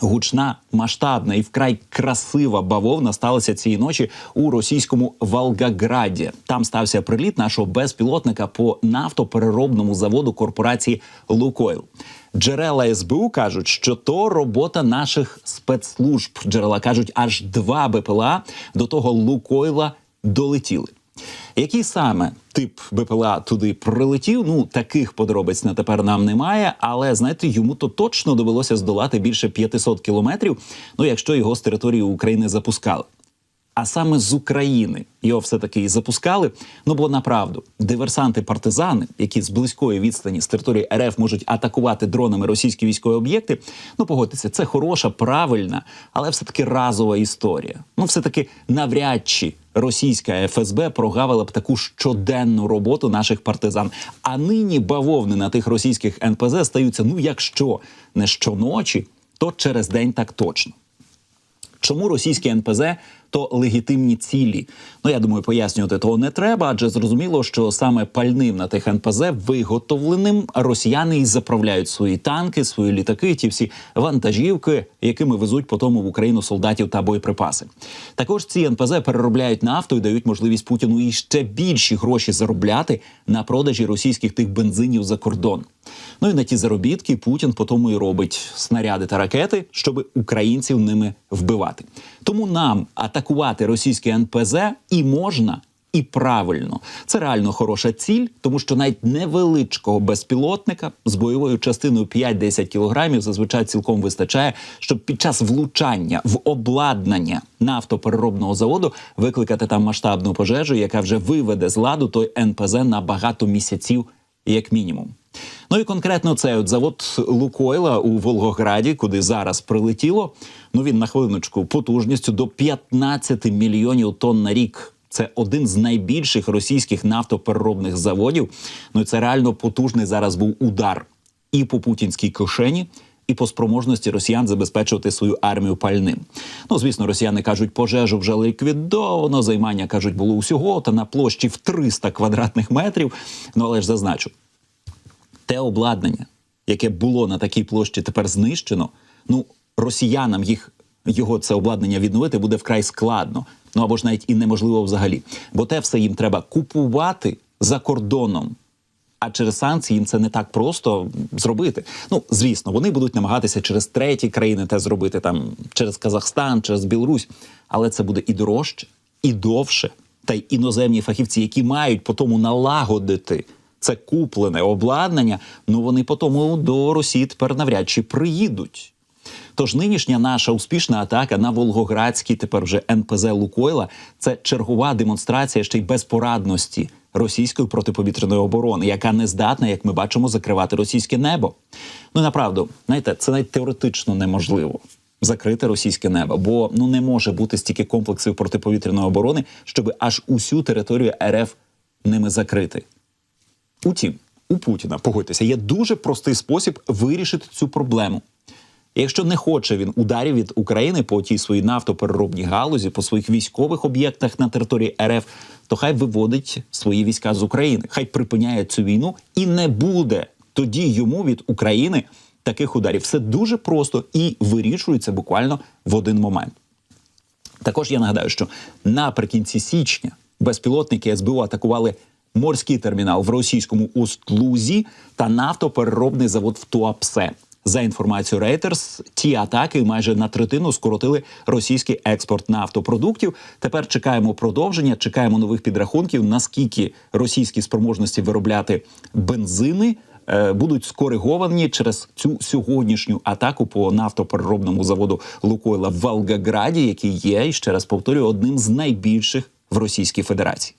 Гучна, масштабна і вкрай красива бавовна сталася цієї ночі у російському Волгограді. Там стався приліт нашого безпілотника по нафтопереробному заводу корпорації Лукойл. Джерела СБУ кажуть, що то робота наших спецслужб. Джерела кажуть, аж два БПЛА до того Лукойла долетіли. Який саме тип БПЛА туди прилетів? Ну таких подробиць на тепер нам немає. Але знаєте, йому то точно довелося здолати більше 500 кілометрів. Ну якщо його з території України запускали. А саме з України його все таки і запускали. Ну бо направду диверсанти-партизани, які з близької відстані з території РФ можуть атакувати дронами російські військові об'єкти. Ну погодьтеся, це хороша, правильна, але все таки разова історія. Ну, все таки навряд чи російська ФСБ прогавила б таку щоденну роботу наших партизан. А нині бавовни на тих російських НПЗ стаються. Ну, якщо не щоночі, то через день так точно. Чому російські НПЗ то легітимні цілі? Ну я думаю, пояснювати того не треба, адже зрозуміло, що саме пальним на тих НПЗ виготовленим росіяни і заправляють свої танки, свої літаки, ті всі вантажівки, якими везуть потім в Україну солдатів та боєприпаси. Також ці НПЗ переробляють нафту і дають можливість Путіну і ще більші гроші заробляти на продажі російських тих бензинів за кордон. Ну і на ті заробітки Путін потім і робить снаряди та ракети, щоб українців ними вбивати. Тому нам атакувати російське НПЗ і можна. І правильно, це реально хороша ціль, тому що навіть невеличкого безпілотника з бойовою частиною 5-10 кілограмів зазвичай цілком вистачає, щоб під час влучання в обладнання нафтопереробного заводу викликати там масштабну пожежу, яка вже виведе з ладу той НПЗ на багато місяців, як мінімум. Ну і конкретно цей от завод Лукойла у Волгограді, куди зараз прилетіло. Ну він на хвилиночку потужністю до 15 мільйонів тонн на рік. Це один з найбільших російських нафтопереробних заводів. Ну це реально потужний зараз був удар і по путінській кишені. І по спроможності росіян забезпечувати свою армію пальним. Ну звісно, росіяни кажуть, пожежу вже ліквідовано. Займання кажуть, було усього та на площі в 300 квадратних метрів. Ну але ж зазначу, те обладнання, яке було на такій площі, тепер знищено. Ну росіянам їх його це обладнання відновити буде вкрай складно. Ну або ж навіть і неможливо взагалі. Бо те все їм треба купувати за кордоном. А через санкції їм це не так просто зробити. Ну звісно, вони будуть намагатися через треті країни те зробити, там через Казахстан, через Білорусь, але це буде і дорожче, і довше. Та й іноземні фахівці, які мають по тому налагодити це куплене обладнання, ну вони по тому до Росії тепер навряд чи приїдуть. Тож нинішня наша успішна атака на Волгоградський, тепер вже НПЗ Лукойла, це чергова демонстрація ще й безпорадності російської протиповітряної оборони, яка не здатна, як ми бачимо, закривати російське небо. Ну направду, знаєте, це навіть теоретично неможливо. Закрити російське небо, бо ну не може бути стільки комплексів протиповітряної оборони, щоб аж усю територію РФ ними закрити. Утім, у Путіна погодьтеся, є дуже простий спосіб вирішити цю проблему. Якщо не хоче він ударів від України по тій своїй нафтопереробній галузі, по своїх військових об'єктах на території РФ, то хай виводить свої війська з України, хай припиняє цю війну і не буде тоді йому від України таких ударів. Все дуже просто і вирішується буквально в один момент. Також я нагадаю, що наприкінці січня безпілотники СБУ атакували морський термінал в російському Устлузі та нафтопереробний завод в Туапсе. За інформацією Reuters, ті атаки майже на третину скоротили російський експорт нафтопродуктів. Тепер чекаємо продовження, чекаємо нових підрахунків, наскільки російські спроможності виробляти бензини е, будуть скориговані через цю сьогоднішню атаку по нафтопереробному заводу Лукойла в Волгограді, який є і ще раз повторюю одним з найбільших в Російській Федерації.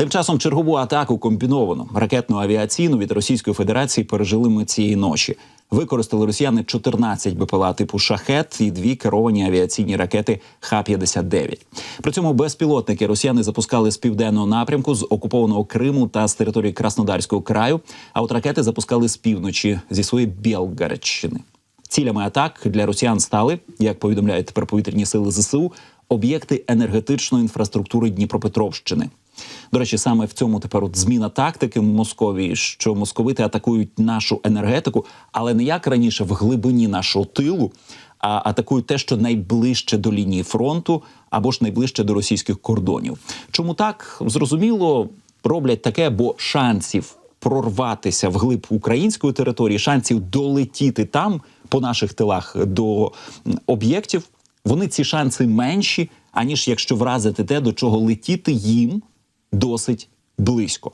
Тим часом чергову атаку комбіновану ракетну авіаційну від Російської Федерації пережили ми цієї ночі. Використали росіяни 14 БПЛА типу шахет і дві керовані авіаційні ракети Х-59. При цьому безпілотники росіяни запускали з південного напрямку з окупованого Криму та з території Краснодарського краю. А от ракети запускали з півночі зі своєї Білгареччини. Цілями атак для росіян стали, як повідомляють тепер повітряні сили ЗСУ, об'єкти енергетичної інфраструктури Дніпропетровщини. До речі, саме в цьому тепер от зміна тактики в Московії, що московити атакують нашу енергетику, але не як раніше в глибині нашого тилу, а атакують те, що найближче до лінії фронту або ж найближче до російських кордонів. Чому так зрозуміло роблять таке, бо шансів прорватися вглиб української території, шансів долетіти там по наших тилах до об'єктів. Вони ці шанси менші, аніж якщо вразити те, до чого летіти їм досить близько.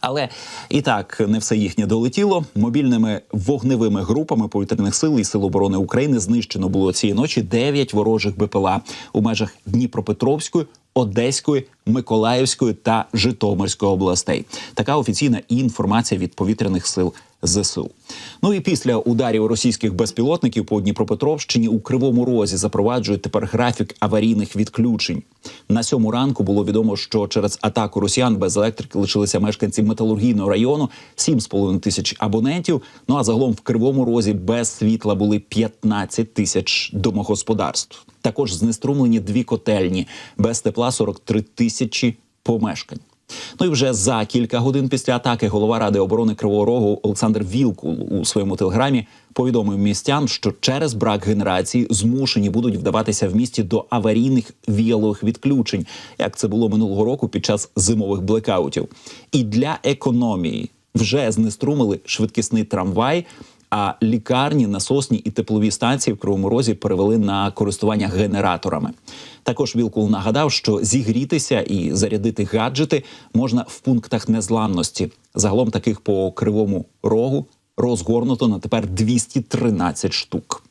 Але і так не все їхнє долетіло. Мобільними вогневими групами повітряних сил і сил оборони України знищено було цієї ночі 9 ворожих БПЛА у межах Дніпропетровської, Одеської, Миколаївської та Житомирської областей. Така офіційна інформація від повітряних сил ЗСУ. Ну і після ударів російських безпілотників по Дніпропетровщині у Кривому Розі запроваджують тепер графік аварійних відключень. На сьому ранку було відомо, що через атаку росіян без електрики лишилися мешканці металургійного району 7,5 тисяч абонентів. Ну а загалом в Кривому Розі без світла були 15 тисяч домогосподарств. Також знеструмлені дві котельні без тепла 43 тисячі помешкань. Ну і вже за кілька годин після атаки голова ради оборони Кривого Рогу Олександр Вілкул у своєму телеграмі повідомив містян, що через брак генерації змушені будуть вдаватися в місті до аварійних віялових відключень, як це було минулого року під час зимових блекаутів. І для економії вже знеструмили швидкісний трамвай. А лікарні, насосні і теплові станції в Кривому Розі перевели на користування генераторами. Також Вілкул нагадав, що зігрітися і зарядити гаджети можна в пунктах незламності. Загалом таких по кривому рогу розгорнуто на тепер 213 штук.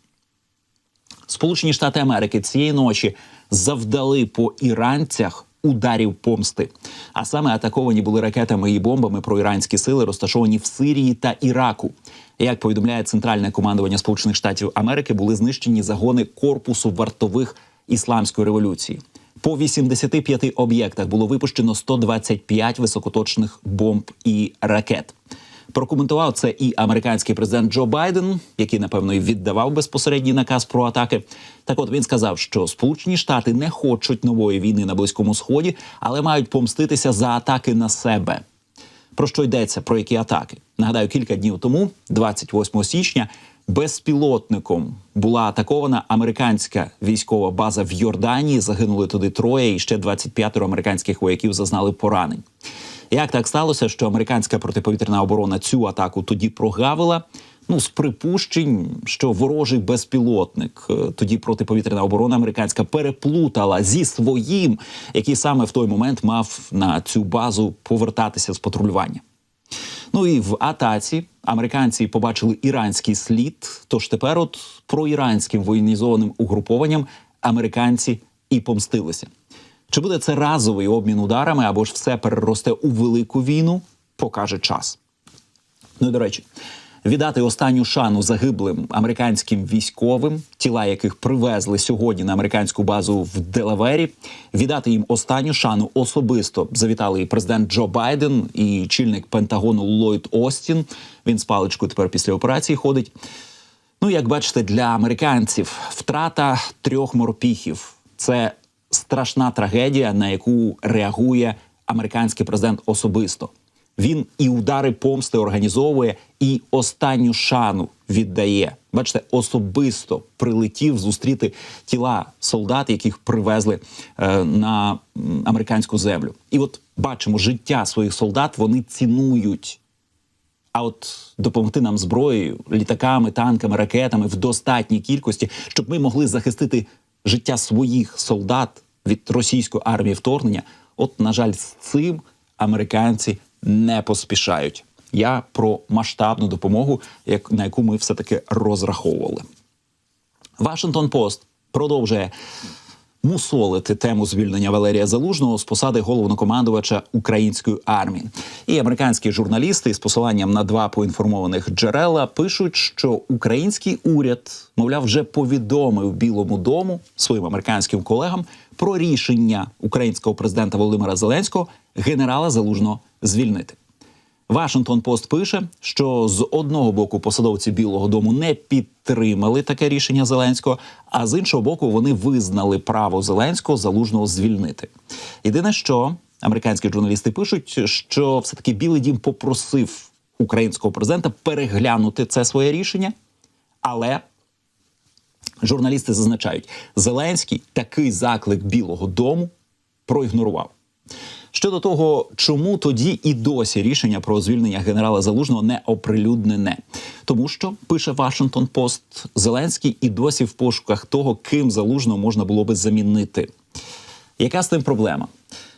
Сполучені Штати Америки цієї ночі завдали по іранцях ударів помсти. А саме атаковані були ракетами і бомбами про іранські сили, розташовані в Сирії та Іраку. Як повідомляє центральне командування Сполучених Штатів Америки, були знищені загони корпусу вартових ісламської революції. По 85 об'єктах було випущено 125 високоточних бомб і ракет. Прокоментував це і американський президент Джо Байден, який напевно і віддавав безпосередній наказ про атаки. Так, от він сказав, що Сполучені Штати не хочуть нової війни на близькому сході, але мають помститися за атаки на себе. Про що йдеться? Про які атаки? Нагадаю, кілька днів тому, 28 січня, безпілотником була атакована американська військова база в Йорданії. Загинули туди троє, і ще 25 американських вояків зазнали поранень. Як так сталося, що американська протиповітряна оборона цю атаку тоді прогавила? Ну, з припущень, що ворожий безпілотник, е, тоді протиповітряна оборона американська переплутала зі своїм, який саме в той момент мав на цю базу повертатися з патрулювання. Ну і в атаці американці побачили іранський слід. Тож тепер, от про іранським воєнізованим угрупованням американці і помстилися. Чи буде це разовий обмін ударами або ж все переросте у велику війну, покаже час. Ну і до речі, віддати останню шану загиблим американським військовим, тіла яких привезли сьогодні на американську базу в Делавері. Віддати їм останню шану особисто завітали і президент Джо Байден, і чільник Пентагону Ллойд Остін. Він з паличкою тепер після операції ходить. Ну, як бачите, для американців втрата трьох морпіхів це страшна трагедія, на яку реагує американський президент особисто. Він і удари помсти організовує, і останню шану віддає. Бачите, особисто прилетів зустріти тіла солдат, яких привезли е, на американську землю. І от бачимо, життя своїх солдат вони цінують. А от допомогти нам зброєю, літаками, танками, ракетами в достатній кількості, щоб ми могли захистити життя своїх солдат від російської армії вторгнення. От, на жаль, з цим американці не поспішають. Я про масштабну допомогу, на яку ми все таки розраховували. Вашингтон Пост продовжує мусолити тему звільнення Валерія Залужного з посади головнокомандувача української армії. І американські журналісти з посиланням на два поінформованих джерела пишуть, що український уряд, мовляв, вже повідомив Білому дому своїм американським колегам про рішення українського президента Володимира Зеленського генерала Залужного звільнити. Вашингтон Пост пише, що з одного боку посадовці Білого Дому не підтримали таке рішення Зеленського, а з іншого боку, вони визнали право Зеленського залужного звільнити. Єдине, що американські журналісти пишуть, що все таки Білий Дім попросив українського президента переглянути це своє рішення, але Журналісти зазначають, Зеленський такий заклик Білого Дому проігнорував. Щодо того, чому тоді і досі рішення про звільнення генерала Залужного не оприлюднене, тому що пише Вашингтон Пост, Зеленський і досі в пошуках того, ким залужного можна було би замінити. Яка з тим проблема?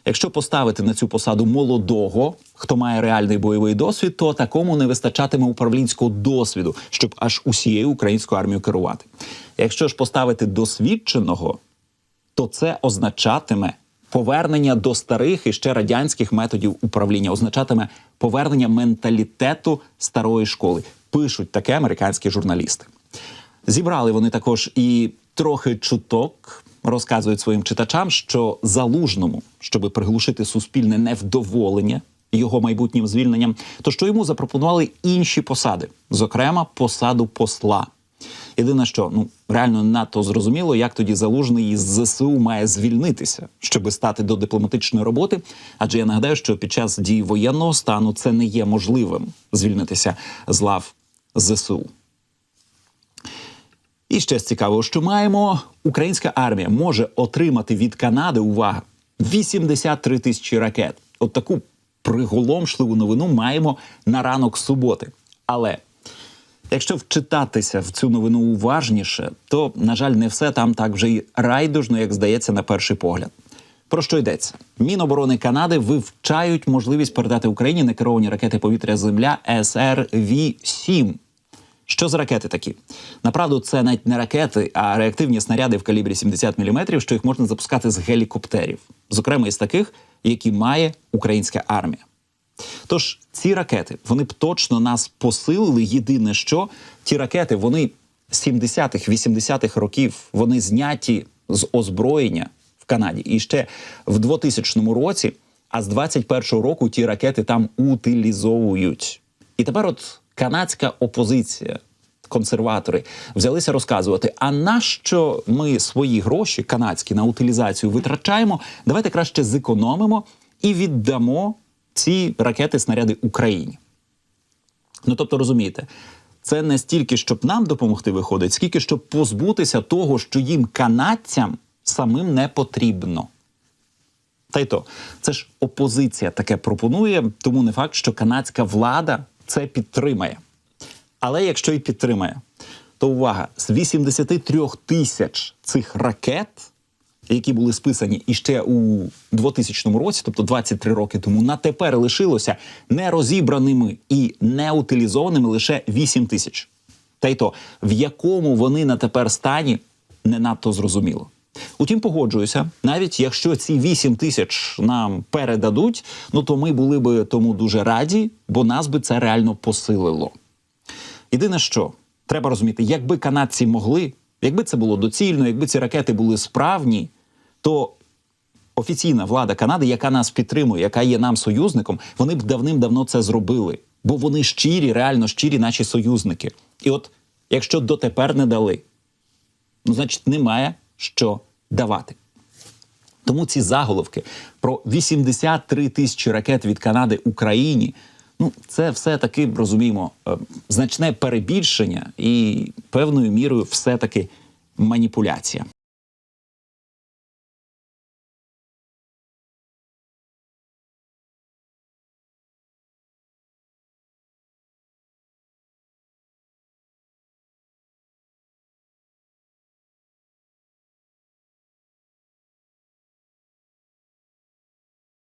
Якщо поставити на цю посаду молодого, хто має реальний бойовий досвід, то такому не вистачатиме управлінського досвіду, щоб аж усією українською армією керувати. Якщо ж поставити досвідченого, то це означатиме повернення до старих і ще радянських методів управління, означатиме повернення менталітету старої школи. Пишуть таке американські журналісти. Зібрали вони також і трохи чуток. Розказують своїм читачам, що залужному, щоб приглушити суспільне невдоволення його майбутнім звільненням, то що йому запропонували інші посади, зокрема посаду посла. Єдине, що ну реально надто зрозуміло, як тоді залужний із ЗСУ має звільнитися, щоб стати до дипломатичної роботи. Адже я нагадаю, що під час дії воєнного стану це не є можливим звільнитися з лав ЗСУ. І ще з цікавого, що маємо, українська армія може отримати від Канади увага 83 тисячі ракет. От таку приголомшливу новину маємо на ранок суботи. Але якщо вчитатися в цю новину уважніше, то на жаль, не все там так вже й райдужно, як здається, на перший погляд. Про що йдеться? Міноборони Канади вивчають можливість передати Україні некеровані ракети повітря Земля СРВ-7. Що за ракети такі? Направду, це навіть не ракети, а реактивні снаряди в калібрі 70 мм, що їх можна запускати з гелікоптерів, зокрема із таких, які має українська армія. Тож ці ракети вони б точно нас посилили. Єдине, що ті ракети вони 70-х, 80-х років вони зняті з озброєння в Канаді. І ще в 2000 році, а з 21-го року ті ракети там утилізовують. І тепер, от канадська опозиція, консерватори, взялися розказувати: а нащо ми свої гроші канадські на утилізацію витрачаємо? Давайте краще зекономимо і віддамо ці ракети, снаряди Україні. Ну тобто, розумієте, це не стільки, щоб нам допомогти виходить, скільки щоб позбутися того, що їм канадцям самим не потрібно. Та й то, це ж опозиція таке пропонує, тому не факт, що канадська влада це підтримає. Але якщо і підтримає, то увага, з 83 тисяч цих ракет, які були списані іще у 2000 році, тобто 23 роки тому, на тепер лишилося нерозібраними і неутилізованими лише 8 тисяч. Та й то, в якому вони на тепер стані, не надто зрозуміло. Утім, погоджуюся, навіть якщо ці 8 тисяч нам передадуть, ну то ми були би тому дуже раді, бо нас би це реально посилило. Єдине, що треба розуміти, якби канадці могли, якби це було доцільно, якби ці ракети були справні, то офіційна влада Канади, яка нас підтримує, яка є нам союзником, вони б давним-давно це зробили. Бо вони щирі, реально щирі, наші союзники. І от якщо дотепер не дали, ну значить немає що давати. Тому ці заголовки про 83 тисячі ракет від Канади Україні. Ну, це все таки розуміємо е, значне перебільшення і певною мірою все таки маніпуляція.